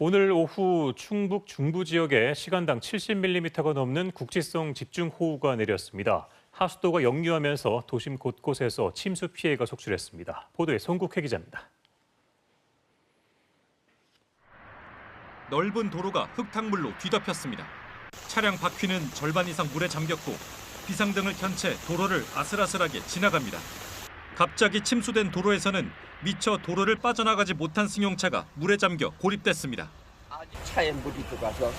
오늘 오후 충북 중부 지역에 시간당 70mm가 넘는 국지성 집중호우가 내렸습니다. 하수도가 역류하면서 도심 곳곳에서 침수 피해가 속출했습니다. 보도에 송국회 기자입니다. 넓은 도로가 흙탕물로 뒤덮였습니다. 차량 바퀴는 절반 이상 물에 잠겼고 비상등을 켠 채 도로를 아슬아슬하게 지나갑니다. 갑자기 침수된 도로에서는 미처 도로를 빠져나가지 못한 승용차가 물에 잠겨 고립됐습니다. 차에 물이 들어가서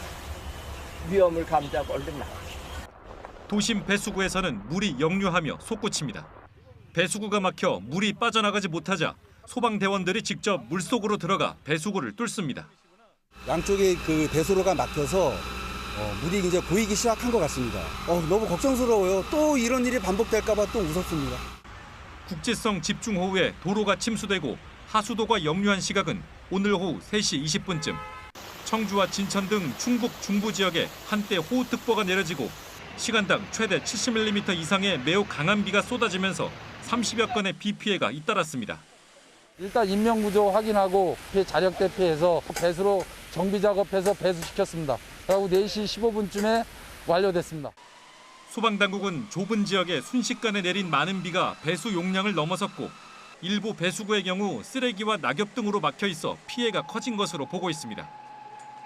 위험을 감지하고 얼른 나가. 도심 배수구에서는 물이 역류하며 솟구칩니다. 배수구가 막혀 물이 빠져나가지 못하자 소방대원들이 직접 물속으로 들어가 배수구를 뚫습니다. 양쪽에 그 대수로가 막혀서 어, 물이 이제 고이기 시작한 것 같습니다. 어, 너무 걱정스러워요. 또 이런 일이 반복될까 봐 또 무섭습니다. 국지성 집중호우에 도로가 침수되고 하수도가 역류한 시각은 오늘 오후 3시 20분쯤. 청주와 진천 등 충북 중부 지역에 한때 호우특보가 내려지고 시간당 최대 70mm 이상의 매우 강한 비가 쏟아지면서 30여 건의 비 피해가 잇따랐습니다. 일단 인명구조 확인하고 자력 대피해서 배수로 정비 작업해서 배수시켰습니다. 그리고 4시 15분쯤에 완료됐습니다. 소방당국은 좁은 지역에 순식간에 내린 많은 비가 배수 용량을 넘어섰고 일부 배수구의 경우 쓰레기와 낙엽 등으로 막혀 있어 피해가 커진 것으로 보고 있습니다.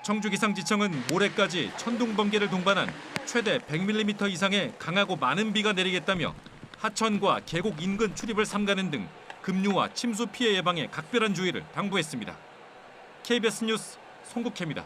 청주기상지청은 모레까지 천둥 번개를 동반한 최대 100mm 이상의 강하고 많은 비가 내리겠다며 하천과 계곡 인근 출입을 삼가는 등 급류와 침수 피해 예방에 각별한 주의를 당부했습니다. KBS 뉴스 송국혜입니다.